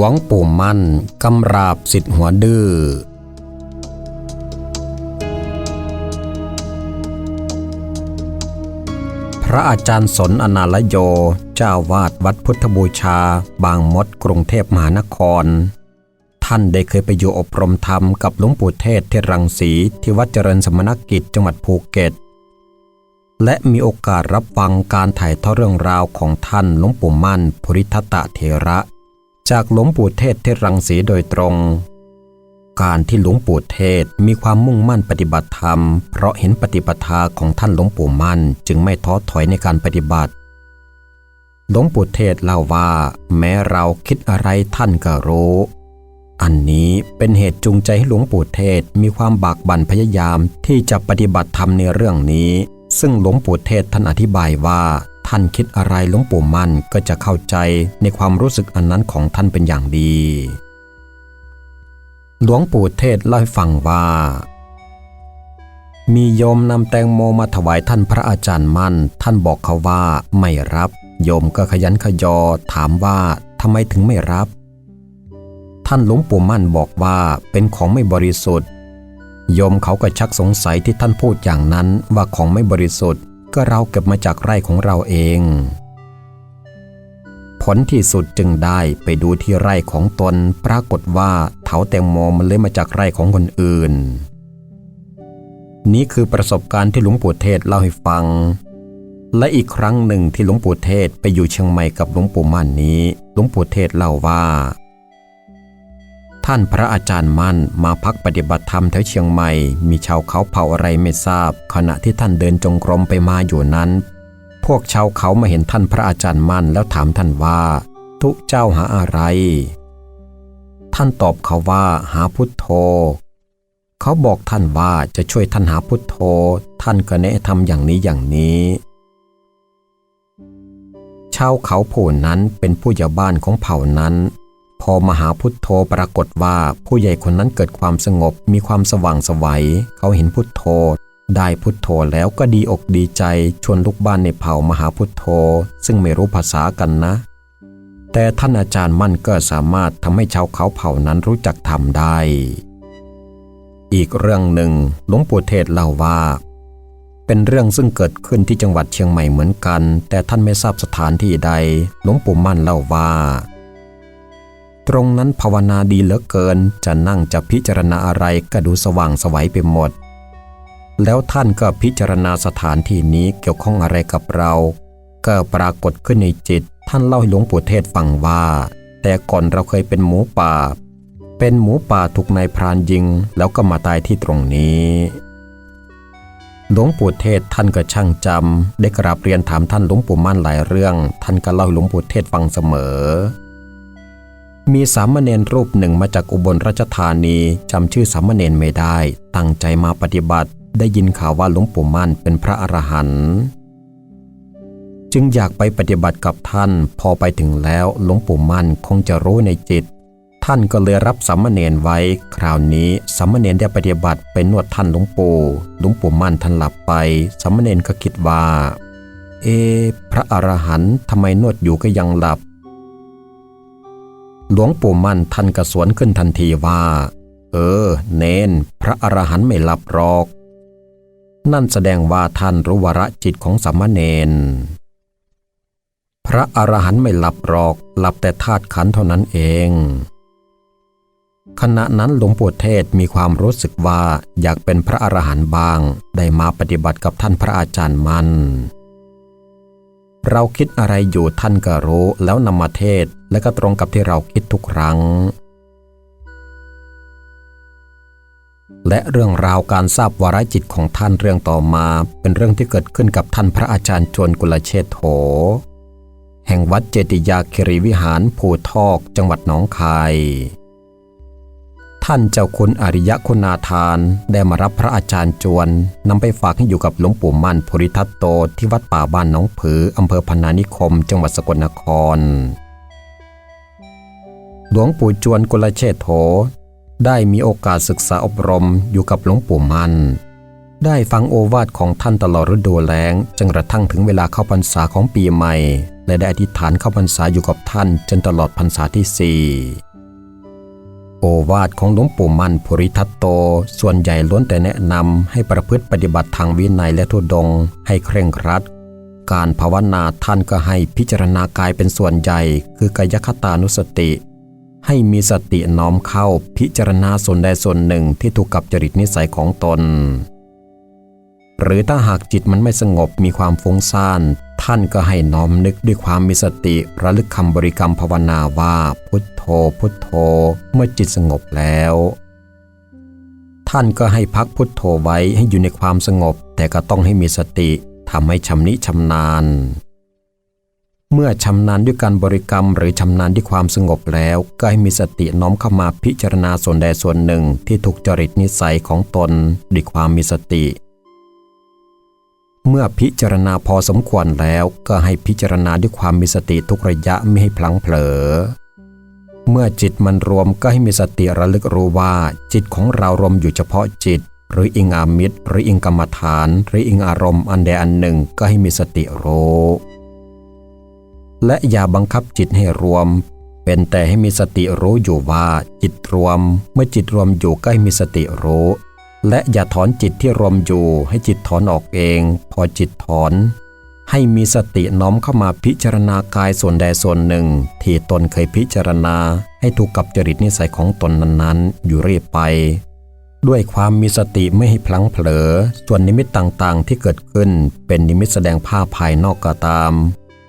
ลวงปู่มั่นกำราบสิทธิ์หัวดื้อพระอาจารย์สนอนาลโย เจ้าวาดวัดพุทธบูชา บางมดกรุงเทพมหานคร ท่านได้เคยไปอยู่อบรมธรรมกับหลวงปู่เทศเทรังสีที่วัดเจริญสมณกิจจังหวัดภูเก็ตและมีโอกาสรับฟังการถ่ายทอดเรื่องราวของท่านหลวงปู่มั่น ภริทัตตะเถระ จากหลวงปู่เทศเทศรังสีโดยตรง การที่หลวงปู่เทศมีความมุ่งมั่นปฏิบัติธรรม เพราะเห็นปฏิปทาของท่านหลวงปู่มั่นจึงไม่ท้อถอยในการปฏิบัติ หลวงปู่เทศเล่าว่า แม้เราคิดอะไรท่านก็รู้ อันนี้เป็นเหตุจูงใจให้หลวงปู่เทศมีความบากบั่นพยายามที่จะปฏิบัติธรรมในเรื่องนี้ ซึ่งหลวงปู่เทศท่านอธิบายว่า ท่านคิดอะไรหลวงปู่มั่นก็จะเข้าใจในความรู้สึกอันนั้นของท่านเป็นอย่างดี หลวงปู่เทศเล่าให้ฟังว่า มีโยมนำแตงโมมาถวายท่านพระอาจารย์มั่น ท่านบอกเขาว่าไม่รับ โยมก็ขยันขยอ ถามว่าทำไมถึงไม่รับ ท่านหลวงปู่มั่นบอกว่าเป็นของไม่บริสุทธิ์โยมเขาก็ชักสงสัยที่ท่านพูดอย่างนั้นว่าของไม่บริสุทธิ์ ก็เราเก็บมาจากไร่ของเราเอง ผลที่สุดจึงได้ไปดูที่ไร่ของตนปรากฏว่าเถาแตงโมมันเลยมาจากไร่ของคนอื่น นี่คือประสบการณ์ที่หลวงปู่เทศเล่าให้ฟัง และอีกครั้งหนึ่งที่หลวงปู่เทศไปอยู่เชียงใหม่กับหลวงปู่มั่นนี้ หลวงปู่เทศเล่าว่า ท่านพระอาจารย์มั่นมาพักปฏิบัติธรรมแถวเชียงใหม่ มีชาวเขาเผ่าอะไรไม่ทราบ ขณะที่ท่านเดินจงกรมไปมาอยู่นั้น พวกชาวเขามาเห็นท่านพระอาจารย์มั่นแล้วถามท่านว่า ทุเจ้าหาอะไร ท่านตอบเขาว่าหาพุทโธ เขาบอกท่านว่าจะช่วยท่านหาพุทโธ ท่านก็แนะทำอย่างนี้อย่างนี้ชาวเขาผู้นั้นเป็นผู้ใหญ่บ้านของเผ่านั้น พอมหาพุทโธปรากฏว่าผู้ใหญ่คนนั้นเกิดความสงบมีความสว่างสวัย เขาเห็นพุทโธ ได้พุทโธแล้วก็ดีอกดีใจ ชวนลูกบ้านในเผ่ามหาพุทโธ ซึ่งไม่รู้ภาษากันนะ แต่ท่านอาจารย์มั่นก็สามารถทำให้ชาวเขาเผ่านั้นรู้จักทำได้ อีกเรื่องหนึ่งหลวงปู่เทศเล่าว่าเป็นเรื่องซึ่งเกิดขึ้นที่จังหวัดเชียงใหม่เหมือนกัน แต่ท่านไม่ทราบสถานที่ใด หลวงปู่มั่นเล่าว่า ตรงนั้นภาวนาดีเหลือเกิน จะนั่งจะพิจารณาอะไรก็ดูสว่างสวัยไปหมด แล้วท่านก็พิจารณาสถานที่นี้เกี่ยวข้องอะไรกับเรา ก็ปรากฏขึ้นในจิต ท่านเล่าให้หลวงปู่เทศฟังว่า แต่ก่อนเราเคยเป็นหมูป่า เป็นหมูป่าถูกนายพรานยิง แล้วก็มาตายที่ตรงนี้หลวงปู่เทศท่านก็ช่างจำได้กราบเรียนถามท่านหลวงปู่มั่นหลายเรื่อง ท่านก็เล่าให้หลวงปู่เทศฟังเสมอ มีสามเณรรูปหนึ่งมาจากอุบลราชธานีจำชื่อสามเณรไม่ได้ ตั้งใจมาปฏิบัติ ได้ยินข่าวว่าหลวงปู่มั่นเป็นพระอรหันต์จึงอยากไปปฏิบัติกับท่าน พอไปถึงแล้วหลวงปู่มั่นคงจะรู้ในจิต ท่านก็เลยรับสามเณรไว้ คราวนี้สามเณรได้ปฏิบัติไปนวดท่านหลวงปู่หลวงปู่มั่นท่านหลับไปสามเณรก็คิดว่า เอ พระอรหันต์ทำไมนวดอยู่ก็ยังหลับ หลวงปู่มั่นท่านกระสวนขึ้นทันทีว่า เออ เนนพระอรหันต์ไม่หลับหรอก นั่นแสดงว่าท่านรู้วาระจิตของสามเณรพระอรหันต์ไม่หลับหรอกหลับแต่ธาตุขันเท่านั้นเอง ขณะนั้นหลวงปู่เทศมีความรู้สึกว่าอยากเป็นพระอรหันต์บ้าง ได้มาปฏิบัติกับท่านพระอาจารย์มัน เราคิดอะไรอยู่ท่านก็รู้แล้วนำมาเทศ และก็ตรงกับที่เราคิดทุกครั้ง และเรื่องราวการทราบวาระจิตของท่านเรื่องต่อมา เป็นเรื่องที่เกิดขึ้นกับท่านพระอาจารย์จวนกุลเชษโถ แห่งวัดเจติยาคิริวิหารภูทอกจังหวัดหนองคาย ท่านเจ้าคุณอริยคุณาทานได้มารับพระอาจารย์จวนนำไปฝากให้อยู่กับหลวงปู่มั่นภูริทัตโตที่วัดป่าบ้านหนองผืออำเภอพนานิคม จังหวัดสกลนคร หลวงปู่จวนกุลเชษโถได้มีโอกาสศึกษาอบรมอยู่กับหลวงปู่มัน ได้ฟังโอวาทของท่านตลอดฤดูแล้งจนกระทั่งถึงเวลาเข้าพรรษาของปีใหม่ และได้อธิษฐานเข้าพรรษาอยู่กับท่านจนตลอดพรรษาที่สี่โอวาทของหลวงปู่มั่นภูริทัตโต ส่วนใหญ่ล้วนแต่แนะนำให้ประพฤติปฏิบัติทางวินัยและทุดง ให้เคร่งครัด การภาวนาท่านก็ให้พิจารณากายเป็นส่วนใหญ่ คือกายคตานุสติ ให้มีสติน้อมเข้าพิจารณาส่วนใดส่วนหนึ่งที่ถูกกับจริตนิสัยของตน หรือถ้าหากจิตมันไม่สงบมีความฟุ้งซ่าน ท่านก็ให้น้อมนึกด้วยความมีสติระลึกคำบริกรรมภาวนาว่าพุทโธ พุทโธ เมื่อจิตสงบแล้ว ท่านก็ให้พักพุทโธไว้ให้อยู่ในความสงบ แต่ก็ต้องให้มีสติทำให้ชำนิชำนาญ เมื่อชำนาญด้วยการบริกรรม หรือชำนาญด้วยความสงบแล้ว ก็ให้มีสติน้อมเข้ามาพิจารณาส่วนใดส่วนหนึ่งที่ถูกจริตนิสัยของตนด้วยความมีสติ เมื่อพิจารณาพอสมควรแล้วก็ให้พิจารณาด้วยความมีสติทุกระยะไม่ให้พลังเผลอ เมื่อจิตมันรวมก็ให้มีสติระลึกรู้ว่า จิตของเรารวมอยู่เฉพาะจิต หรืออิงอามิตร หรืออิงกรรมฐาน หรืออิงอารมณ์อันใดอันหนึ่งก็ให้มีสติรู้ และอย่าบังคับจิตให้รวม เป็นแต่ให้มีสติรู้อยู่ว่าจิตรวม เมื่อจิตรวมอยู่ก็ให้มีสติรู้ และอย่าถอนจิตที่รวมอยู่ ให้จิตถอนออกเอง พอจิตถอน ให้มีสติน้อมเข้ามาพิจารณากายส่วนใดส่วนหนึ่ง ที่ตนเคยพิจารณา ให้ถูกกับจริตนิสัยของตนนั้นๆ อยู่เรื่อยไป ด้วยความมีสติไม่ให้พลังเผลอ ส่วนนิมิตต่างๆ ที่เกิดขึ้นเป็นนิมิตแสดงภาพภายนอกก็ตาม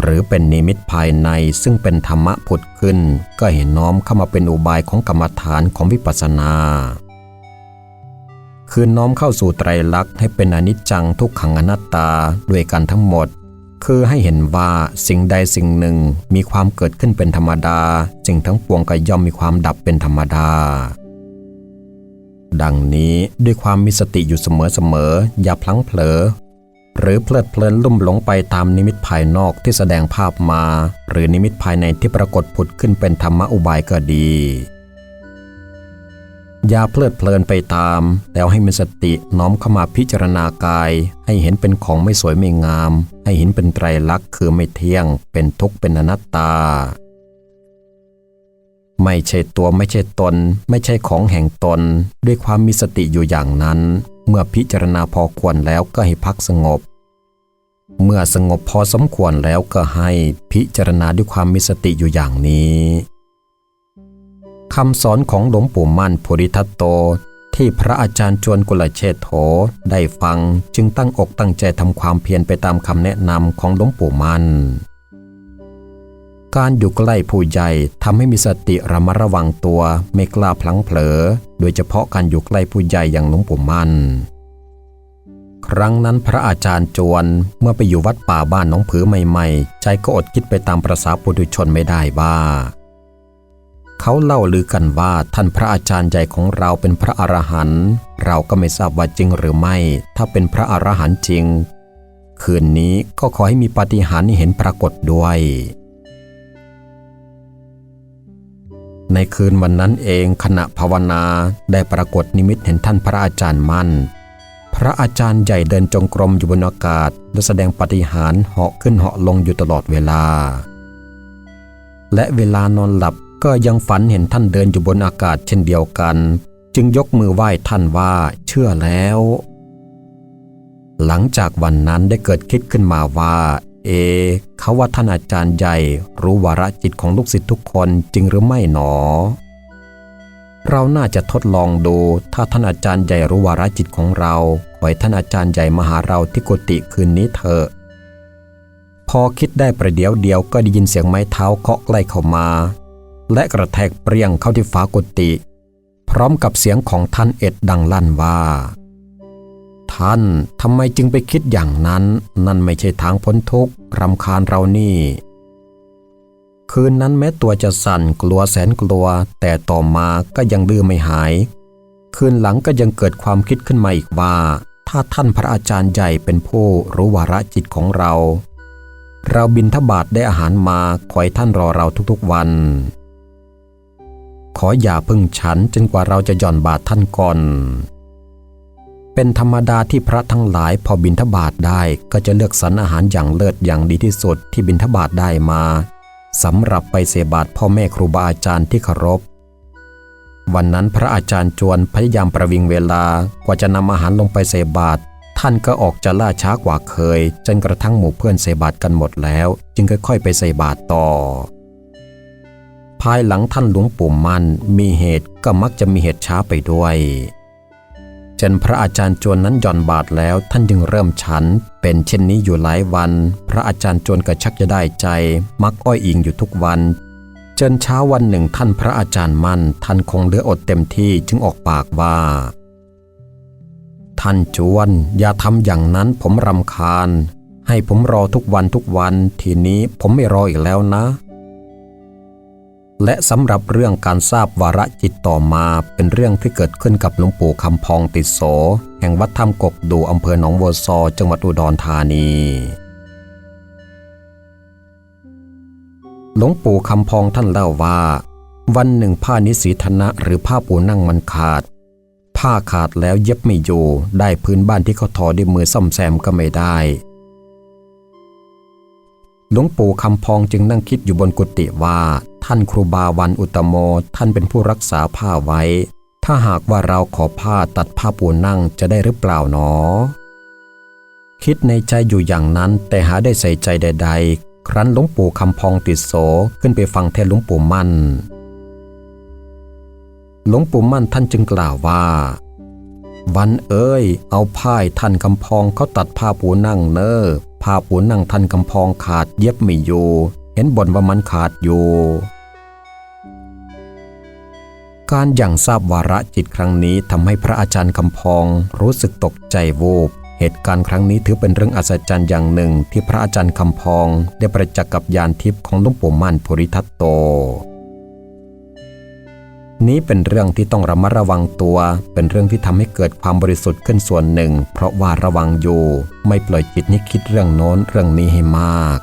หรือเป็นนิมิตภายในซึ่งเป็นธรรมะผุดขึ้น ก็เห็นน้อมเข้ามาเป็นอุบายของกรรมฐานของวิปัสสนา คือน้อมเข้าสู่ไตรลักษณ์ให้เป็นอนิจจังทุกขังอนัตตาด้วยกันทั้งหมด คือให้เห็นว่าสิ่งใดสิ่งหนึ่งมีความเกิดขึ้นเป็นธรรมดาสิ่งทั้งปวงก็ย่อมมีความดับเป็นธรรมดาดังนี้ด้วยความมีสติอยู่เสมอๆอย่าพลั้งเผลอ หรือเพลิดเพลินลุ่มหลงไปตามนิมิตภายนอกที่แสดงภาพมา หรือนิมิตภายในที่ปรากฏผุดขึ้นเป็นธรรมอุบายก็ดี อย่าเพลิดเพลินไปตาม แล้วให้มีสติน้อมเข้ามาพิจารณากาย ให้เห็นเป็นของไม่สวยไม่งาม ให้เห็นเป็นไตรลักษณ์คือไม่เที่ยง เป็นทุกข์เป็นอนัตตา ไม่ใช่ตัวไม่ใช่ตน ไม่ใช่ของแห่งตน ด้วยความมีสติอยู่อย่างนั้น เมื่อพิจารณาพอควรแล้วก็ให้พักสงบ เมื่อสงบพอสมควรแล้วก็ให้พิจารณาด้วยความมีสติอยู่อย่างนี้คำสอนของหลวงปู่มั่นภูริทัตโตที่พระอาจารย์จวนกุลเชษโถได้ฟังจึงตั้งอกตั้งใจทำความเพียรไปตามคำแนะนำของหลวงปู่มั่น การอยู่ใกล้ผู้ใหญ่ทำให้มีสติระมัดระวังตัวไม่กล้าพลั้งเผลอ โดยเฉพาะการอยู่ใกล้ผู้ใหญ่อย่างหลวงปู่มั่น ครั้งนั้นพระอาจารย์จวนเมื่อไปอยู่วัดป่าบ้านน้องผือใหม่ๆ ใจก็อดคิดไปตามประษาปุถุชนไม่ได้ว่าเขาเล่าลือกันว่าท่านพระอาจารย์ใหญ่ของเราเป็นพระอรหันต์เราก็ไม่ทราบว่าจริงหรือไม่ ถ้าเป็นพระอรหันต์จริง คืนนี้ก็ขอให้มีปาฏิหาริย์ให้เห็นปรากฏด้วย ในคืนวันนั้นเองขณะภาวนาได้ปรากฏนิมิตเห็นท่านพระอาจารย์มั่น พระอาจารย์ใหญ่เดินจงกรมอยู่บนอากาศและแสดงปฏิหารเหาะขึ้นเหาะลงอยู่ตลอดเวลา และเวลานอนหลับก็ยังฝันเห็นท่านเดินอยู่บนอากาศเช่นเดียวกัน จึงยกมือไหว้ท่านว่าเชื่อแล้ว หลังจากวันนั้นได้เกิดคิดขึ้นมาว่า เอเขาว่าท่านอาจารย์ใหญ่รู้วาระจิตของลูกศิษย์ทุกคนจริงหรือไม่หนอ เราน่าจะทดลองดูถ้าท่านอาจารย์ใหญ่รู้วาระจิตของเราขอให้ท่านอาจารย์ใหญ่มาหาเราที่กุฏิคืนนี้เถอะพอคิดได้ประเดี๋ยวเดียวก็ได้ยินเสียงไม้เท้าเคาะใกล้เข้ามา และกระแทกเปรี้ยงเข้าที่ฝากุฏิพร้อมกับเสียงของท่านเอ็ดดังลั่นว่า ท่านทำไมจึงไปคิดอย่างนั้น นั่นไม่ใช่ทางพ้นทุกข์รำคาญเรานี่ คืนนั้นแม้ตัวจะสั่นกลัวแสนกลัว แต่ต่อมาก็ยังดื้อไม่หาย คืนหลังก็ยังเกิดความคิดขึ้นมาอีกว่า ถ้าท่านพระอาจารย์ใหญ่เป็นผู้รู้วาระจิตของเรา เราบินทบาทได้อาหารมาคอยท่านรอเราทุกๆวันขออย่าพึ่งฉันจนกว่าเราจะหย่อนบาทท่านก่อน เป็นธรรมดาที่พระทั้งหลายพอบินทบาทได้ก็จะเลือกสรรอาหารอย่างเลิศอย่างดีที่สุดที่บินทบาทได้มาสำหรับไปเสบาทพ่อแม่ครูบาอาจารย์ที่เคารพ วันนั้นพระอาจารย์จวนพยายามประวิงเวลากว่าจะนำอาหารลงไปใส่บาตรท่านก็ออกจะล่าช้ากว่าเคย จนกระทั่งหมู่เพื่อนใส่บาตรกันหมดแล้ว จึงค่อยๆไปใส่บาตรต่อ ภายหลังท่านหลวงปู่มันมีเหตุก็มักจะมีเหตุช้าไปด้วย นพระอาจารย์จวนนั้นหย่อนบาทแล้ว ท่านจึงเริ่มฉัน เป็นเช่นนี้อยู่หลายวัน พระอาจารย์จวนก็ชักจะได้ใจ มักอ้อยอิงอยู่ทุกวัน จนเช้าวันหนึ่งท่านพระอาจารย์มั่น ท่านคงเหลืออดเต็มที่จึงออกปากว่า ท่านจวน อย่าทำอย่างนั้นผมรำคาญ ให้ผมรอทุกวันทุกวัน ทีนี้ผมไม่รออีกแล้วนะ และสำหรับเรื่องการทราบวาระจิตต่อมาเป็นเรื่องที่เกิดขึ้นกับหลวงปู่คำพองติดโส แห่งวัดถ้ำกกดูอำเภอหนองบัวซอจังหวัดอุดรธานี หลวงปู่คำพองท่านเล่าว่า วันหนึ่งผ้านิสีธนะหรือผ้าปูนั่งมันขาด ผ้าขาดแล้วเย็บไม่อยู่ได้พื้นบ้านที่เขาทอด้วยมือซ่อมแซมก็ไม่ได้ หลวงปู่คำพองจึงนั่งคิดอยู่บนกุฏิว่า ท่านครูบาวันอุตโมท่านเป็นผู้รักษาผ้าไว้ ถ้าหากว่าเราขอผ้าตัดผ้าปูนั่งจะได้หรือเปล่าหนอ คิดในใจอยู่อย่างนั้นแต่หาได้ใส่ใจใด ๆ ครั้นหลวงปู่คำพองติดโสขึ้นไปฟังเทศน์หลวงปู่มั่นหลวงปู่มั่นท่านจึงกล่าวว่า วันเอ้ย เอาผ้ายท่านคำพองเขาตัดผ้าปูนั่งเนอ้อ ผ้าปูนั่งท่านคำพองขาดเย็บไม่อยู่เห็นบ่นว่ามันขาดอยู่การอย่างทราบวาระจิตครั้งนี้ทำให้พระอาจารย์คำพองรู้สึกตกใจวูบเหตุการณ์ครั้งนี้ถือเป็นเรื่องอัศจรรย์อย่างหนึ่งที่พระอาจารย์คำพอง ได้ประจักษ์กับยานทิพย์ของหลวงปู่มั่นภูริทัตโต นี้เป็นเรื่องที่ต้องระมัดระวังตัว เป็นเรื่องที่ทำให้เกิดความบริสุทธิ์ขึ้นส่วนหนึ่ง เพราะว่าระวังอยู่ ไม่ปล่อยจิตให้คิดเรื่องโน้นเรื่องนี้ให้มาก